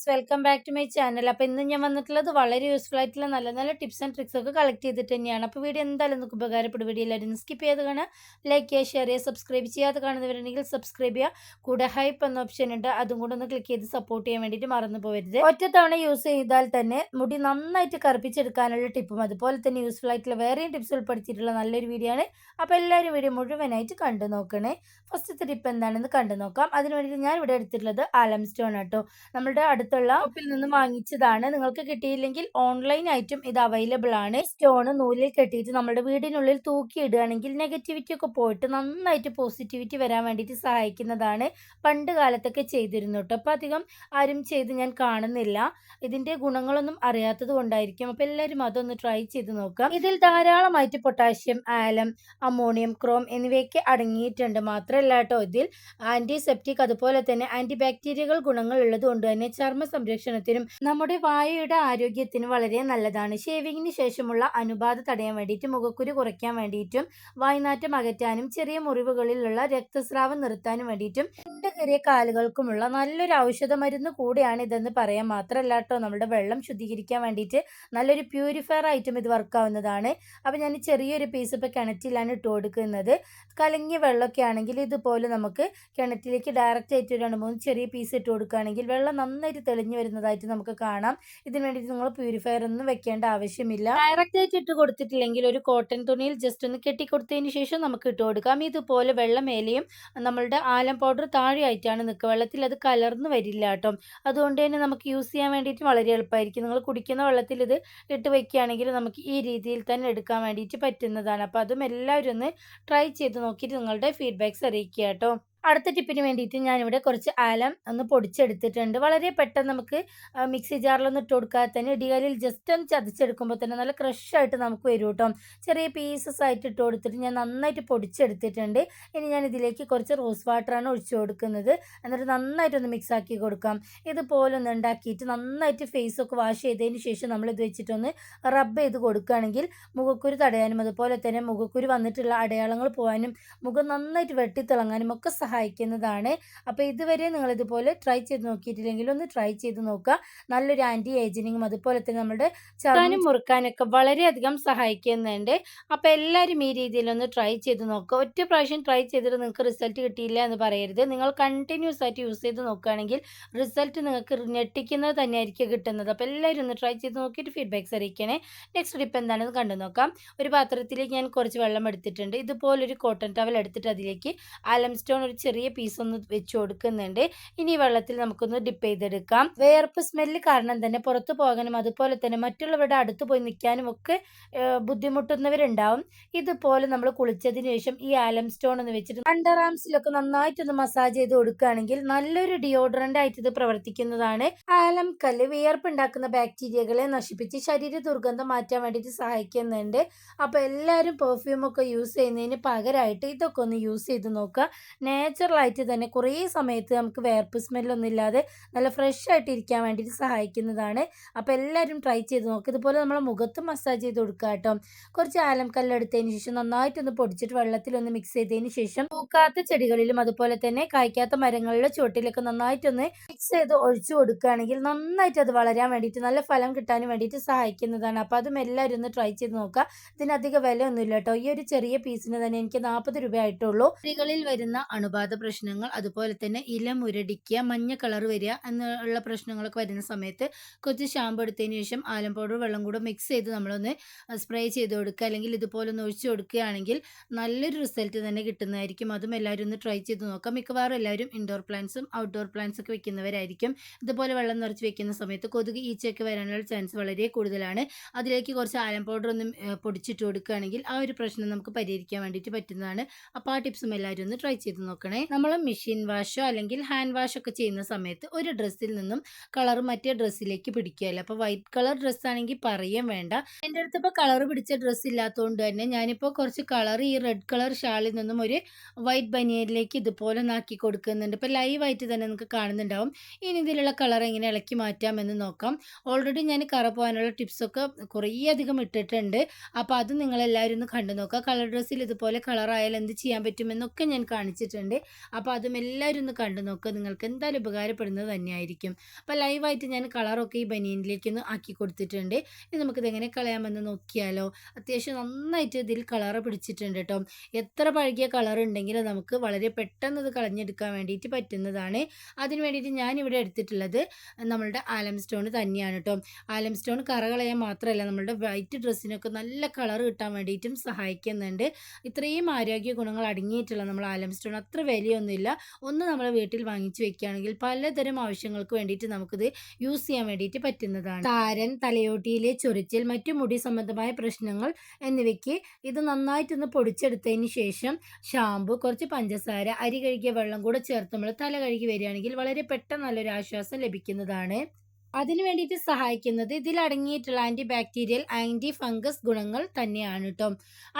Guys welcome back to my channel. അപ്പോൾ ഇന്ന് ഞാൻ വന്നിട്ടുള്ളത് വളരെ യൂസ്ഫുൾ ആയിട്ടുള്ള നല്ല നല്ല ടിപ്സ് ആൻഡ് ട്രിക്സ് ഒക്കെ കളക്ട് ചെയ്തിട്ട് തന്നെയാണ്. അപ്പോൾ വീഡിയോ എന്തായാലും നിങ്ങൾക്ക് ഉപകാരപ്പെടും. വീഡിയോ എല്ലാവരും സ്കിപ്പ് ചെയ്ത് കാണുക. ലൈക്ക് ചെയ്യുക ഷെയർ ചെയ്യുക സബ്സ്ക്രൈബ് ചെയ്യാതെ കാണുന്നവരുണ്ടെങ്കിൽ സബ്സ്ക്രൈബ് ചെയ്യുക. കൂടെ ഹൈപ്പ് എന്ന ഓപ്ഷൻ ഉണ്ട്. അതും കൂടെ ഒന്ന് ക്ലിക്ക് ചെയ്ത് സപ്പോർട്ട് ചെയ്യാൻ വേണ്ടിയിട്ട് മറന്നു പോകരുത് ഒറ്റത്തവണ തവണ യൂസ് ചെയ്താൽ തന്നെ മുടി നന്നായിട്ട് കറുപ്പിച്ചെടുക്കാനുള്ള ടിപ്പും അതുപോലെ തന്നെ യൂസ്ഫുൾ ആയിട്ടുള്ള വേറെയും ടിപ്സ് ഉൾപ്പെടുത്തിയിട്ടുള്ള നല്ലൊരു വീഡിയോ ആണ്. അപ്പോൾ എല്ലാവരും വീഡിയോ മുഴുവനായിട്ട് കണ്ടു നോക്കണേ. ഫസ്റ്റ് ടിപ്പ് എന്താണെന്ന് കണ്ടു നോക്കാം. അതിന് വേണ്ടിയിട്ട് ഞാൻ ഇവിടെ എടുത്തിട്ടുള്ളത് ആലം സ്റ്റോൺ കേട്ടോ. നമ്മളുടെ അടുത്തുള്ള ഷോപ്പിൽ നിന്ന് വാങ്ങിച്ചതാണ്. നിങ്ങൾക്ക് കിട്ടിയില്ലെങ്കിൽ ഓൺലൈൻ ആയിട്ടും ഇത് അവൈലബിൾ ആണ്. സ്റ്റോൺ നൂലിൽ കെട്ടിയിട്ട് നമ്മുടെ വീടിനുള്ളിൽ തൂക്കിയിടുകയാണെങ്കിൽ നെഗറ്റിവിറ്റി ഒക്കെ പോയിട്ട് നന്നായിട്ട് പോസിറ്റിവിറ്റി വരാൻ വേണ്ടിയിട്ട് സഹായിക്കുന്നതാണ് പണ്ട് കാലത്തൊക്കെ ചെയ്തിരുന്നു കേട്ടോ. അപ്പം അധികം ആരും ചെയ്ത് ഞാൻ കാണുന്നില്ല. ഇതിന്റെ ഗുണങ്ങളൊന്നും അറിയാത്തത് കൊണ്ടായിരിക്കും. അപ്പം എല്ലാവരും അതൊന്ന് ട്രൈ ചെയ്ത് നോക്കാം. ഇതിൽ ധാരാളമായിട്ട് പൊട്ടാഷ്യം ആലം അമോണിയം ക്രോം എന്നിവയൊക്കെ അടങ്ങിയിട്ടുണ്ട്. മാത്രമല്ല കേട്ടോ ഇതിൽ ആന്റിസെപ്റ്റിക് അതുപോലെ തന്നെ ആന്റി ബാക്ടീരിയകൾ ഗുണങ്ങൾ ഉള്ളത് കൊണ്ട് തന്നെ ചർമ്മ സംരക്ഷണത്തിനും നമ്മുടെ വായയുടെ ആരോഗ്യത്തിനും വളരെ നല്ലതാണ്. ഷേവിങ്ങിന് ശേഷമുള്ള അനുബാധ തടയാൻ വേണ്ടിയിട്ട് മുഖക്കുരു കുറയ്ക്കാൻ വേണ്ടിയിട്ടും വായ്നാറ്റം അകറ്റാനും ചെറിയ മുറിവുകളിലുള്ള രക്തസ്രാവം നിർത്താനും വേണ്ടിയിട്ടും ചെറിയ കാലുകൾക്കുമുള്ള നല്ലൊരു ഔഷധ മരുന്ന് കൂടിയാണ് ഇതെന്ന് പറയാം മാത്രമല്ല കേട്ടോ. നമ്മുടെ വെള്ളം ശുദ്ധീകരിക്കാൻ വേണ്ടിയിട്ട് നല്ലൊരു പ്യൂരിഫയർ ആയിട്ടും ഇത് വർക്കാവുന്നതാണ് അപ്പോൾ ഞാൻ ചെറിയൊരു പീസ് ഇപ്പോൾ കിണറ്റിലാണ് ഇട്ട് കൊടുക്കുന്നത്. കലങ്ങിയ വെള്ളമൊക്കെ ആണെങ്കിൽ ഇതുപോലെ നമുക്ക് കിണറ്റിലേക്ക് ഡയറക്റ്റ് ആയിട്ട് രണ്ട് മൂന്ന് ചെറിയ പീസ് ഇട്ട് കൊടുക്കുകയാണെങ്കിൽ വെള്ളം നന്നായിട്ട് തെളിഞ്ഞു വരുന്നതായിട്ട് നമുക്ക് കാണാം. ഇതിന് വേണ്ടിയിട്ട് നിങ്ങൾ പ്യൂരിഫയർ ഒന്നും വെക്കേണ്ട ആവശ്യമില്ല. ഡയറക്റ്റ് ആയിട്ട് ഇട്ട് കൊടുത്തിട്ടില്ലെങ്കിൽ ഒരു കോട്ടൺ തുണിയിൽ ജസ്റ്റ് ഒന്ന് കെട്ടി കൊടുത്തതിന് ശേഷം നമുക്ക് ഇട്ട് കൊടുക്കാം. ഇതുപോലെ വെള്ളമേലയും നമ്മളുടെ ആലം പൗഡർ താഴെയായിട്ടാണ് നിൽക്കുക. വെള്ളത്തിൽ അത് കലർന്ന് വരില്ല കേട്ടോ. അതുകൊണ്ട് തന്നെ നമുക്ക് യൂസ് ചെയ്യാൻ വേണ്ടിയിട്ട് വളരെ എളുപ്പമായിരിക്കും. നിങ്ങൾ കുടിക്കുന്ന വെള്ളത്തിൽ ഇത് ഇട്ട് വെക്കുകയാണെങ്കിൽ നമുക്ക് ഈ രീതിയിൽ തന്നെ എടുക്കാൻ വേണ്ടിയിട്ട് പറ്റുന്നതാണ്. അപ്പോൾ അതും എല്ലാവരും ഒന്ന് ട്രൈ ചെയ്ത് നോക്കിയിട്ട് നിങ്ങളുടെ ഫീഡ്ബാക്ക്സ് അറിയിക്കുക കേട്ടോ. അടുത്ത ടിപ്പിന് വേണ്ടിയിട്ട് ഞാനിവിടെ കുറച്ച് ആലം ഒന്ന് പൊടിച്ചെടുത്തിട്ടുണ്ട്. വളരെ പെട്ടെന്ന് നമുക്ക് മിക്സി ജാറിലൊന്നും ഇട്ട് കൊടുക്കാതെ തന്നെ ഇടികലിൽ ജസ്റ്റ് ഒന്ന് ചതച്ചെടുക്കുമ്പോൾ തന്നെ നല്ല ക്രഷായിട്ട് നമുക്ക് വരും കേട്ടോ. ചെറിയ പീസസ് ആയിട്ട് ഇട്ട് കൊടുത്തിട്ട് ഞാൻ നന്നായിട്ട് പൊടിച്ചെടുത്തിട്ടുണ്ട്. ഇനി ഞാൻ ഇതിലേക്ക് കുറച്ച് റോസ് വാട്ടറാണ് ഒഴിച്ചു കൊടുക്കുന്നത്. എന്നിട്ട് നന്നായിട്ടൊന്ന് മിക്സ് ആക്കി കൊടുക്കാം. ഇതുപോലെ ഒന്ന് ഉണ്ടാക്കിയിട്ട് നന്നായിട്ട് ഫേസ് ഒക്കെ വാഷ് ചെയ്തതിന് ശേഷം നമ്മൾ ഇത് വെച്ചിട്ടൊന്ന് റബ്ബ് ചെയ്ത് കൊടുക്കുകയാണെങ്കിൽ മുഖക്കുരു തടയാനും അതുപോലെ തന്നെ മുഖക്കുരു വന്നിട്ടുള്ള അടയാളങ്ങൾ പോകാനും മുഖം നന്നായിട്ട് വെട്ടിത്തിളങ്ങാനും ഒക്കെ സഹായിക്കുന്നതാണ്. അപ്പോൾ ഇതുവരെ നിങ്ങൾ ഇതുപോലെ ട്രൈ ചെയ്ത് നോക്കിയിട്ടില്ലെങ്കിൽ ഒന്ന് ട്രൈ ചെയ്ത് നോക്കുക. നല്ലൊരു ആന്റി ഏജിനിങ്ങും അതുപോലെ തന്നെ നമ്മുടെ ചർമ്മം മുറുക്കാനൊക്കെ വളരെയധികം സഹായിക്കുന്നുണ്ട്. അപ്പോൾ എല്ലാവരും ഈ രീതിയിൽ ഒന്ന് ട്രൈ ചെയ്ത് നോക്കുക. ഒറ്റ പ്രാവശ്യം ട്രൈ ചെയ്തിട്ട് നിങ്ങൾക്ക് റിസൾട്ട് കിട്ടിയില്ല എന്ന് പറയരുത്. നിങ്ങൾ കണ്ടിന്യൂസ് ആയിട്ട് യൂസ് ചെയ്ത് നോക്കുകയാണെങ്കിൽ റിസൾട്ട് നിങ്ങൾക്ക് ഞെട്ടിക്കുന്നത് തന്നെയായിരിക്കും കിട്ടുന്നത്. അപ്പോൾ എല്ലാവരും ഒന്ന് ട്രൈ ചെയ്ത് നോക്കിയിട്ട് ഫീഡ്ബാക്ക്സ് അറിയിക്കണേ. നെക്സ്റ്റ് ടിപ്പ് എന്താണെന്ന് കണ്ടു നോക്കാം. ഒരു പാത്രത്തിലേക്ക് ഞാൻ കുറച്ച് വെള്ളം എടുത്തിട്ടുണ്ട്. ഇതുപോലൊരു കോട്ടൺ ടവൽ എടുത്തിട്ട് അതിലേക്ക് ആലം സ്റ്റോൺ ഒരു ചെറിയ പീസ് ഒന്ന് വെച്ച് കൊടുക്കുന്നുണ്ട്. ഇനി വെള്ളത്തിൽ നമുക്കൊന്ന് ഡിപ്പ് ചെയ്തെടുക്കാം. വേർപ്പ് സ്മെല്ല് കാരണം തന്നെ പുറത്തു പോകാനും അതുപോലെ തന്നെ മറ്റുള്ളവരുടെ അടുത്ത് പോയി നിൽക്കാനും ഒക്കെ ബുദ്ധിമുട്ടുന്നവരുണ്ടാവും. ഇതുപോലെ നമ്മൾ കുളിച്ചതിന് ശേഷം ഈ ആലം സ്റ്റോൺ എന്ന് വെച്ചിട്ട് അണ്ടർ ആംസിലൊക്കെ നന്നായിട്ടൊന്ന് മസാജ് ചെയ്ത് കൊടുക്കുകയാണെങ്കിൽ നല്ലൊരു ഡിയോഡറന്റ് ആയിട്ട് ഇത് പ്രവർത്തിക്കുന്നതാണ്. ആലം കല്ല് വിയർപ്പ് ഉണ്ടാക്കുന്ന ബാക്ടീരിയകളെ നശിപ്പിച്ച് ശരീര ദുർഗന്ധം മാറ്റാൻ വേണ്ടിയിട്ട് സഹായിക്കുന്നുണ്ട്. അപ്പോൾ എല്ലാവരും പെർഫ്യൂമൊക്കെ യൂസ് ചെയ്യുന്നതിന് പകരമായിട്ട് ഇതൊക്കെ ഒന്ന് യൂസ് ചെയ്ത് നോക്കുക. നാച്ചുറലായിട്ട് തന്നെ കുറേ സമയത്ത് നമുക്ക് വേർപ്പ് സ്മെല്ലൊന്നും ഇല്ലാതെ നല്ല ഫ്രഷ് ആയിട്ട് ഇരിക്കാൻ വേണ്ടിയിട്ട് സഹായിക്കുന്നതാണ്. അപ്പോൾ എല്ലാവരും ട്രൈ ചെയ്ത് നോക്കുക ഇതുപോലെ നമ്മളെ മുഖത്ത് മസാജ് ചെയ്ത് കൊടുക്കുക കേട്ടോ. കുറച്ച് ആലം കല്ലെടുത്തതിന് ശേഷം നന്നായിട്ടൊന്ന് പൊടിച്ചിട്ട് വെള്ളത്തിലൊന്ന് മിക്സ് ചെയ്തതിന് ശേഷം പൂക്കാത്ത ചെടികളിലും അതുപോലെ തന്നെ കായ്ക്കാത്ത മരങ്ങളിലെ ചുവട്ടിലൊക്കെ നന്നായിട്ടൊന്ന് മിക്സ് ചെയ്ത് ഒഴിച്ചു കൊടുക്കുകയാണെങ്കിൽ നന്നായിട്ട് അത് വളരാൻ വേണ്ടിയിട്ട് നല്ല ഫലം കിട്ടാൻ വേണ്ടിയിട്ട് സഹായിക്കുന്നതാണ്. അപ്പോൾ അതും എല്ലാവരും ഒന്ന് ട്രൈ ചെയ്ത് നോക്കുക. ഇതിനധികം വില വിലയൊന്നുമില്ല കേട്ടോ. ഈ ഒരു ചെറിയ പീസിന് തന്നെ എനിക്ക് നാൽപ്പത് രൂപ ആയിട്ടുള്ളൂ സ്ത്രീകളിൽ വരുന്ന അണുബാധ പ്രശ്നങ്ങൾ അതുപോലെ തന്നെ ഇല മുരടിക്കുക മഞ്ഞ കളർ വരിക എന്നുള്ള പ്രശ്നങ്ങളൊക്കെ വരുന്ന സമയത്ത് കുറച്ച് ഷാമ്പു എടുത്തതിന് ശേഷം ആലം പൗഡർ വെള്ളം കൂടെ മിക്സ് ചെയ്ത് നമ്മളൊന്ന് സ്പ്രേ ചെയ്ത് കൊടുക്കുക. അല്ലെങ്കിൽ ഇതുപോലെ ഒന്ന് ഒഴിച്ചു കൊടുക്കുകയാണെങ്കിൽ നല്ലൊരു റിസൾട്ട് തന്നെ കിട്ടുന്നതായിരിക്കും. അതും എല്ലാവരും ഒന്ന് ട്രൈ ചെയ്ത് നോക്കാം മിക്കവാറും എല്ലാവരും ഇൻഡോർ പ്ലാന്റ്സും ഔട്ട്ഡോർ പ്ലാന്റ്സ് ഒക്കെ വെക്കുന്നവരായിരിക്കും. ഇതുപോലെ വെള്ളം നിറച്ച് വെക്കുന്ന സമയത്ത് കൊതുക് ഈച്ചയൊക്കെ വരാനുള്ള ചാൻസ് വളരെ കൂടുതലാണ്. അതിലേക്ക് കുറച്ച് ആലം പൗഡർ ഒന്ന് പൊടിച്ചിട്ട് കൊടുക്കുകയാണെങ്കിൽ ആ ഒരു പ്രശ്നം നമുക്ക് പരിഹരിക്കാൻ വേണ്ടിയിട്ട് പറ്റുന്നതാണ്. അപ്പോൾ ആ ടിപ്സും എല്ലാവരും ഒന്ന് ട്രൈ ചെയ്ത് നോക്കണേ. നമ്മൾ മെഷീൻ വാഷോ അല്ലെങ്കിൽ ഹാൻഡ് വാഷ് ഒക്കെ ചെയ്യുന്ന സമയത്ത് ഒരു ഡ്രസ്സിൽ നിന്നും കളർ മറ്റേ ഡ്രസ്സിലേക്ക് പിടിക്കുകയല്ല. അപ്പോൾ വൈറ്റ് കളർ ഡ്രസ്സ് ആണെങ്കിൽ പറയാൻ വേണ്ട. എന്റെ അടുത്ത് ഇപ്പോൾ കളർ പിടിച്ച ഡ്രസ്സ് ഇല്ലാത്തതുകൊണ്ട് തന്നെ ഞാനിപ്പോൾ കുറച്ച് കളർ ഈ റെഡ് കളർ ഷാളിൽ നിന്നും ഒരു വൈറ്റ് ബനിയനിലേക്ക് ഇതുപോലെ നാക്കി കൊടുക്കുന്നുണ്ട്. ഇപ്പോൾ ലൈവായിട്ട് തന്നെ നിങ്ങൾക്ക് കാണുന്നുണ്ടാവും. ഇനി ഇതിലുള്ള കളർ എങ്ങനെ ഇളക്കി മാറ്റാമെന്ന് നോക്കാം. ഓൾറെഡി ഞാൻ കറ പോകാനുള്ള ടിപ്സൊക്കെ കുറേ അധികം ഇട്ടിട്ടുണ്ട്. അപ്പോൾ അത് നിങ്ങളെല്ലാവരും ഒന്ന് കണ്ടു നോക്കുക. കളർ ഡ്രസ്സിൽ ഇതുപോലെ കളർ ആയാൽ എന്ത് ചെയ്യാൻ പറ്റുമെന്നൊക്കെ ഞാൻ കാണിച്ചിട്ടുണ്ട്. അപ്പോൾ അതും എല്ലാവരും ഒന്ന് കണ്ടു നോക്ക്. നിങ്ങൾക്ക് എന്തായാലും ഉപകാരപ്പെടുന്നത് തന്നെയായിരിക്കും. അപ്പോൾ ലൈവായിട്ട് ഞാൻ കളറൊക്കെ ഈ ബനിയനിലേക്ക് ഒന്ന് ആക്കി കൊടുത്തിട്ടുണ്ട്. ഇനി നമുക്കിത് എങ്ങനെ കളയാമെന്ന് നോക്കിയാലോ. അത്യാവശ്യം നന്നായിട്ട് ഇതിൽ കളറ് പിടിച്ചിട്ടുണ്ട് കേട്ടോ എത്ര പഴകിയ കളർ ഉണ്ടെങ്കിലും നമുക്ക് വളരെ പെട്ടെന്ന് ഇത് കളഞ്ഞെടുക്കാൻ വേണ്ടിയിട്ട് പറ്റുന്നതാണ്. അതിന് വേണ്ടിയിട്ട് ഞാൻ ഇവിടെ എടുത്തിട്ടുള്ളത് നമ്മളുടെ ആലം സ്റ്റോൺ തന്നെയാണ് കേട്ടോ ആലം സ്റ്റോൺ കറ കളയാൻ മാത്രമല്ല നമ്മളുടെ വൈറ്റ് ഡ്രസ്സിനൊക്കെ നല്ല കളർ കിട്ടാൻ വേണ്ടിയിട്ടും സഹായിക്കുന്നുണ്ട്. ഇത്രയും ആരോഗ്യ ഗുണങ്ങൾ അടങ്ങിയിട്ടുള്ള നമ്മൾ ആലം സ്റ്റോൺ അത്ര വിലയൊന്നുമില്ല. ഒന്ന് നമ്മൾ വീട്ടിൽ വാങ്ങിച്ചു വെക്കുകയാണെങ്കിൽ പലതരം ആവശ്യങ്ങൾക്ക് വേണ്ടിയിട്ട് നമുക്കിത് യൂസ് ചെയ്യാൻ വേണ്ടിയിട്ട് പറ്റുന്നതാണ്. താരൻ തലയോട്ടിയിലെ ചൊറിച്ചിൽ മറ്റു മുടി സംബന്ധമായ പ്രശ്നങ്ങൾ എന്നിവയ്ക്ക് ഇത് നന്നായിട്ടൊന്ന് പൊടിച്ചെടുത്തതിന് ശേഷം ഷാമ്പു കുറച്ച് പഞ്ചസാര അരി കഴുകിയ വെള്ളം കൂടെ ചേർത്ത് നമ്മൾ തല കഴുകി വരികയാണെങ്കിൽ വളരെ പെട്ടെന്ന് നല്ലൊരു ആശ്വാസം ലഭിക്കുന്നതാണ്. അതിന് വേണ്ടിയിട്ട് സഹായിക്കുന്നത് ഇതിൽ അടങ്ങിയിട്ടുള്ള ആന്റി ബാക്ടീരിയൽ ആന്റി ഫംഗസ് ഗുണങ്ങൾ തന്നെയാണ് കേട്ടോ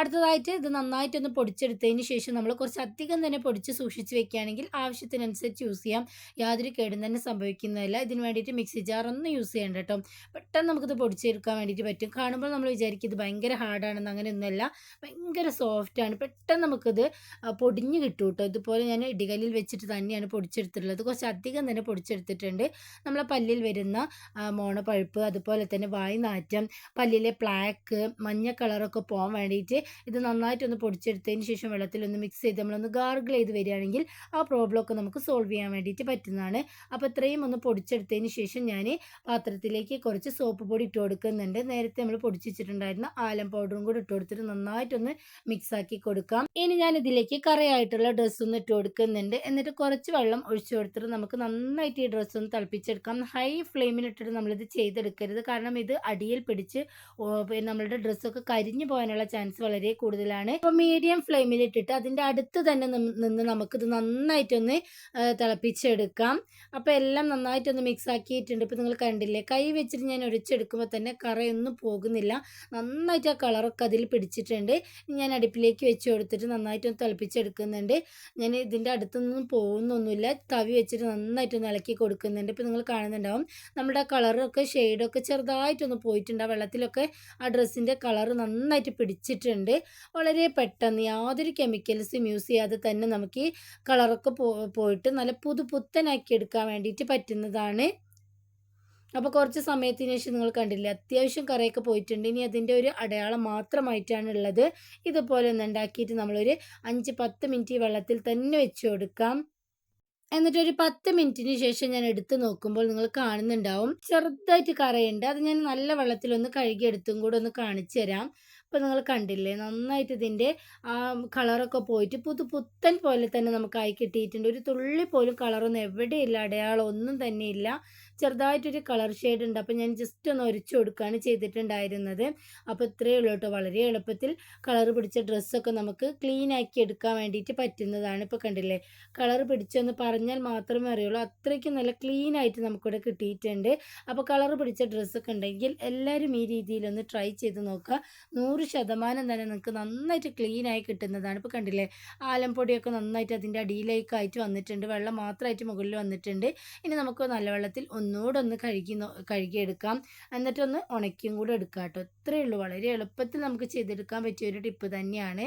അടുത്തതായിട്ട് ഇത് നന്നായിട്ടൊന്ന് പൊടിച്ചെടുത്തതിന് ശേഷം നമ്മൾ കുറച്ച് അധികം തന്നെ പൊടിച്ച് സൂക്ഷിച്ച് വെക്കുകയാണെങ്കിൽ ആവശ്യത്തിനനുസരിച്ച് യൂസ് ചെയ്യാം. യാതൊരു കേടും തന്നെ സംഭവിക്കുന്നതല്ല. ഇതിന് വേണ്ടിയിട്ട് മിക്സി ജാർ ഒന്നും യൂസ് ചെയ്യേണ്ട കേട്ടോ പെട്ടെന്ന് നമുക്കിത് പൊടിച്ചെടുക്കാൻ വേണ്ടിയിട്ട് പറ്റും. കാണുമ്പോൾ നമ്മൾ വിചാരിക്കും ഇത് ഭയങ്കര ഹാർഡാണെന്ന് അങ്ങനെയൊന്നുമല്ല. ഭയങ്കര സോഫ്റ്റാണ് പെട്ടെന്ന് നമുക്കിത് പൊടിഞ്ഞ് കിട്ടും കേട്ടോ ഇതുപോലെ ഞാൻ ഇടികല്ലിൽ വെച്ചിട്ട് തന്നെയാണ് പൊടിച്ചെടുത്തിട്ടുള്ളത്. കുറച്ച് അധികം തന്നെ പൊടിച്ചെടുത്തിട്ടുണ്ട്. നമ്മളെ പല്ലിൽ വരുന്ന മോണപ്പഴുപ്പ് അതുപോലെ തന്നെ വായ് നാറ്റം പല്ലിലെ പ്ലാക്ക് മഞ്ഞ കളറൊക്കെ പോകാൻ വേണ്ടിയിട്ട് ഇത് നന്നായിട്ടൊന്ന് പൊടിച്ചെടുത്തതിന് ശേഷം വെള്ളത്തിലൊന്ന് മിക്സ് ചെയ്ത് നമ്മളൊന്ന് ഗാർഗിൾ ചെയ്ത് വരികയാണെങ്കിൽ ആ പ്രോബ്ലമൊക്കെ നമുക്ക് സോൾവ് ചെയ്യാൻ വേണ്ടിയിട്ട് പറ്റുന്നതാണ്. അപ്പോൾ ഇത്രയും ഒന്ന് പൊടിച്ചെടുത്തതിന് ശേഷം ഞാൻ പാത്രത്തിലേക്ക് കുറച്ച് സോപ്പ് പൊടി ഇട്ട് കൊടുക്കുന്നുണ്ട്. നേരത്തെ നമ്മൾ പൊടിച്ച് ആലം പൗഡറും കൂടി ഇട്ട് കൊടുത്തിട്ട് നന്നായിട്ടൊന്ന് മിക്സ് ആക്കി കൊടുക്കാം. ഇനി ഞാൻ ഇതിലേക്ക് കറയായിട്ടുള്ള ഡ്രസ്സ് ഒന്ന് ഇട്ട് കൊടുക്കുന്നുണ്ട്. എന്നിട്ട് കുറച്ച് വെള്ളം ഒഴിച്ചു കൊടുത്തിട്ട് നമുക്ക് നന്നായിട്ട് ഈ ഡ്രസ്സ് ഒന്ന് തിളപ്പിച്ചെടുക്കാം. ഹൈ ഫ്ലെയിമിലിട്ടിട്ട് നമ്മളിത് ചെയ്തെടുക്കരുത്. കാരണം ഇത് അടിയിൽ പിടിച്ച് നമ്മളുടെ ഡ്രസ്സൊക്കെ കരിഞ്ഞു പോകാനുള്ള ചാൻസ് വളരെ കൂടുതലാണ്. അപ്പോൾ മീഡിയം ഫ്ലെയിമിൽ ഫ്ലെയിമിലിട്ടിട്ട് അതിന്റെ അടുത്ത് തന്നെ നിന്ന് നമുക്കിത് നന്നായിട്ടൊന്ന് തിളപ്പിച്ചെടുക്കാം. അപ്പോൾ എല്ലാം നന്നായിട്ടൊന്ന് മിക്സ് ആക്കിയിട്ടുണ്ട്. ഇപ്പോൾ നിങ്ങൾ കണ്ടില്ലേ കൈ വെച്ചിട്ട് ഞാൻ ഒഴിച്ചെടുക്കുമ്പോൾ തന്നെ കറയൊന്നും പോകുന്നില്ല. നന്നായിട്ട് ആ കളറൊക്കെ അതിൽ പിടിച്ചിട്ടുണ്ട്. ഞാൻ അടുപ്പിലേക്ക് വെച്ച് കൊടുത്തിട്ട് നന്നായിട്ടൊന്ന് തിളപ്പിച്ചെടുക്കുന്നുണ്ട്. ഞാൻ ഇതിന്റെ അടുത്തൊന്നും പോകുന്നൊന്നുമില്ല. തവി വെച്ചിട്ട് നന്നായിട്ടൊന്ന് ഇളക്കി കൊടുക്കുന്നുണ്ട്. ഇപ്പോൾ നിങ്ങൾ കാണുന്നുണ്ടാവും നമ്മുടെ കളറൊക്കെ ഷെയ്ഡൊക്കെ ചെറുതായിട്ടൊന്ന് പോയിട്ടുണ്ട്. ആ വെള്ളത്തിലൊക്കെ ആ ഡ്രസ്സിന്റെ കളർ നന്നായിട്ട് പിടിച്ചിട്ടുണ്ട്. വളരെ പെട്ടെന്ന് യാതൊരു കെമിക്കൽസും യൂസ് ചെയ്യാതെ തന്നെ നമുക്ക് ഈ കളറൊക്കെ പോയിട്ട് നല്ല പുതു പുത്തനാക്കി എടുക്കാൻ വേണ്ടിയിട്ട് പറ്റുന്നതാണ്. അപ്പോൾ കുറച്ച് സമയത്തിന് ശേഷം നിങ്ങൾ കണ്ടില്ലേ അത്യാവശ്യം കറയൊക്കെ പോയിട്ടുണ്ട്. ഇനി അതിന്റെ ഒരു അടയാളം മാത്രമായിട്ടാണ് ഉള്ളത്. ഇതുപോലെ ഒന്ന് ഉണ്ടാക്കിയിട്ട് നമ്മളൊരു അഞ്ച് പത്ത് മിനിറ്റ് വെള്ളത്തിൽ തന്നെ വെച്ച് കൊടുക്കാം. എന്നിട്ടൊരു പത്ത് മിനിറ്റിന് ശേഷം ഞാൻ എടുത്ത് നോക്കുമ്പോൾ നിങ്ങൾ കാണുന്നുണ്ടാവും. ചെറുതായിട്ട് കറയുണ്ട് അത് ഞാൻ നല്ല വെള്ളത്തിലൊന്ന് കഴുകിയെടുത്തും കൂടെ ഒന്ന് കാണിച്ചു തരാം. അപ്പോൾ നിങ്ങൾ കണ്ടില്ലേ നന്നായിട്ട് ഇതിന്റെ ആ കളറൊക്കെ പോയിട്ട് പുതു പുത്തൻ പോലെ തന്നെ നമുക്കായി കിട്ടിയിട്ടുണ്ട്. ഒരു തുള്ളി പോലും കളറൊന്നും എവിടെയില്ല അടയാളം ഒന്നും തന്നെ ഇല്ല ചെറുതായിട്ടൊരു കളർ ഷെയ്ഡ് ഉണ്ട്. അപ്പോൾ ഞാൻ ജസ്റ്റ് ഒന്ന് ഒരച്ചു കൊടുക്കുകയാണ് ചെയ്തിട്ടുണ്ടായിരുന്നത്. അപ്പോൾ ഇത്രയേ ഉള്ളൂ കേട്ടോ. വളരെ എളുപ്പത്തിൽ കളർ പിടിച്ച ഡ്രസ്സൊക്കെ നമുക്ക് ക്ലീൻ ആക്കി എടുക്കാൻ വേണ്ടിയിട്ട് പറ്റുന്നതാണ് ഇപ്പോൾ കണ്ടില്ലേ? കളർ പിടിച്ചെന്ന് പറഞ്ഞാൽ മാത്രമേ അറിയുള്ളൂ. അത്രയ്ക്ക് നല്ല ക്ലീൻ ആയിട്ട് നമുക്കിവിടെ കിട്ടിയിട്ടുണ്ട്. അപ്പോൾ കളർ പിടിച്ച ഡ്രസ്സൊക്കെ ഉണ്ടെങ്കിൽ എല്ലാവരും ഈ രീതിയിലൊന്ന് ട്രൈ ചെയ്ത് നോക്കുക. നൂറ് ശതമാനം തന്നെ നിങ്ങൾക്ക് നന്നായിട്ട് ക്ലീൻ ആയി കിട്ടുന്നതാണ് ഇപ്പോൾ കണ്ടില്ലേ? ആലംപൊടിയൊക്കെ നന്നായിട്ട് അതിന്റെ അടിയിലേക്കായിട്ട് വന്നിട്ടുണ്ട്. വെള്ളം മാത്രമായിട്ട് മുകളിൽ വന്നിട്ടുണ്ട്. ഇനി നമുക്ക് നല്ല വെള്ളത്തിൽ ഒന്നുകൂടെ ഒന്ന് കഴുകി കഴുകിയെടുക്കാം. എന്നിട്ടൊന്ന് ഉണക്കിയും കൂടെ എടുക്കാം കേട്ടോ ഇത്രയേ ഉള്ളൂ. വളരെ എളുപ്പത്തിൽ നമുക്ക് ചെയ്തെടുക്കാൻ പറ്റിയ ഒരു ടിപ്പ് തന്നെയാണ്.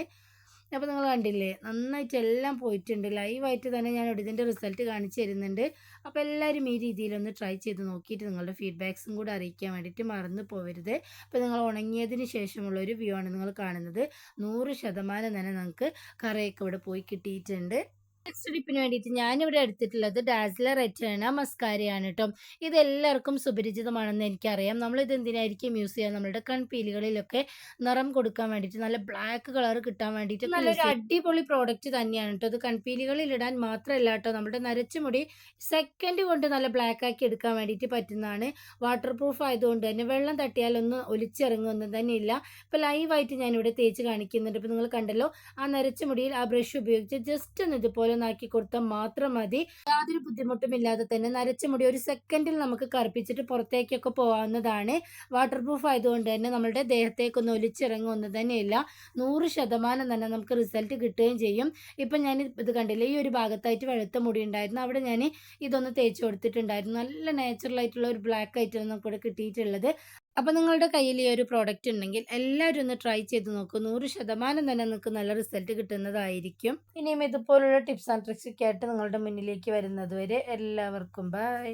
അപ്പോൾ നിങ്ങൾ കണ്ടില്ലേ നന്നായിട്ട് എല്ലാം പോയിട്ടുണ്ട്. ലൈവായിട്ട് തന്നെ ഞാൻ ഇതിന്റെ റിസൾട്ട് കാണിച്ചു തരുന്നുണ്ട്. അപ്പോൾ എല്ലാവരും ഈ രീതിയിലൊന്ന് ട്രൈ ചെയ്ത് നോക്കിയിട്ട് നിങ്ങളുടെ ഫീഡ്ബാക്സും കൂടെ അറിയിക്കാൻ വേണ്ടിയിട്ട് മറന്നു പോകരുത് അപ്പോൾ നിങ്ങൾ ഉണങ്ങിയതിന് ശേഷമുള്ള ഒരു വ്യൂ ആണ് നിങ്ങൾ കാണുന്നത്. നൂറ് ശതമാനം തന്നെ നിങ്ങൾക്ക് കറയൊക്കെ ഇവിടെ പോയി കിട്ടിയിട്ടുണ്ട്. നെക്സ്റ്റ് ടിപ്പിന് വേണ്ടിയിട്ട് ഞാനിവിടെ എടുത്തിട്ടുള്ളത് ഡാസ്ലർ എറ്റേണ മസ്കാരയാണ് കേട്ടോ ഇത് എല്ലാവർക്കും സുപരിചിതമാണെന്ന് എനിക്കറിയാം. നമ്മൾ ഇത് എന്തിനായിരിക്കും യൂസ് ചെയ്യുക നമ്മുടെ കൺപീലുകളിലൊക്കെ നിറം കൊടുക്കാൻ വേണ്ടിയിട്ട് നല്ല ബ്ലാക്ക് കളർ കിട്ടാൻ വേണ്ടിയിട്ട് നല്ലൊരു അടിപൊളി പ്രോഡക്റ്റ് തന്നെയാണ് കേട്ടോ ഇത് കൺപീലുകളിൽ ഇടാൻ മാത്രമല്ല കേട്ടോ നമ്മുടെ നരച്ച മുടി സെക്കൻഡ് കൊണ്ട് നല്ല ബ്ലാക്ക് ആക്കി എടുക്കാൻ വേണ്ടിയിട്ട് പറ്റുന്നതാണ്. വാട്ടർ പ്രൂഫ് ആയതുകൊണ്ട് തന്നെ വെള്ളം തട്ടിയാലൊന്നും ഒലിച്ചിറങ്ങുമെന്ന് തന്നെ ഇല്ല. ഇപ്പോൾ ലൈവായിട്ട് ഞാനിവിടെ തേച്ച് കാണിക്കുന്നുണ്ട്. ഇപ്പോൾ നിങ്ങൾ കണ്ടല്ലോ ആ നരച്ച മുടിയിൽ ആ ബ്രഷ് ഉപയോഗിച്ച് ജസ്റ്റ് ഒന്ന് ഇതുപോലെ ഒന്ന് ആക്കി കൊടുത്താൽ മാത്രം മതി. യാതൊരു ബുദ്ധിമുട്ടും ഇല്ലാതെ തന്നെ നരച്ച മുടി ഒരു സെക്കൻഡിൽ നമുക്ക് കറുപ്പിച്ചിട്ട് പുറത്തേക്കൊക്കെ പോകാവുന്നതാണ്. വാട്ടർ പ്രൂഫ് ആയതുകൊണ്ട് തന്നെ നമ്മുടെ ദേഹത്തേക്കൊന്നും ഒലിച്ചിറങ്ങുമെന്ന് തന്നെയില്ല. നൂറ് ശതമാനം തന്നെ നമുക്ക് റിസൾട്ട് കിട്ടുകയും ചെയ്യും. ഇപ്പം ഞാൻ ഇത് കണ്ടില്ല ഈ ഒരു ഭാഗത്തായിട്ട് വെളുത്ത മുടി ഉണ്ടായിരുന്നു. അവിടെ ഞാൻ ഇതൊന്ന് തേച്ച് കൊടുത്തിട്ടുണ്ടായിരുന്നു. നല്ല നാച്ചുറൽ ആയിട്ടുള്ള ഒരു ബ്ലാക്ക് ആയിട്ടാണ് നമുക്ക് ഇവിടെ കിട്ടിയിട്ടുള്ളത്. അപ്പോൾ നിങ്ങളുടെ കയ്യിൽ ഈ ഒരു പ്രോഡക്റ്റ് ഉണ്ടെങ്കിൽ എല്ലാവരും ഒന്ന് ട്രൈ ചെയ്ത് നോക്കൂ. നൂറ് ശതമാനം തന്നെ നിങ്ങൾക്ക് നല്ല റിസൾട്ട് കിട്ടുന്നതായിരിക്കും. ഇനിയും ഇതുപോലുള്ള ടിപ്സ് ആൻഡ് ട്രിക്സ് ഒക്കെ ആയിട്ട് നിങ്ങളുടെ മുന്നിലേക്ക് വരുന്നത് വരെ എല്ലാവർക്കും ബൈ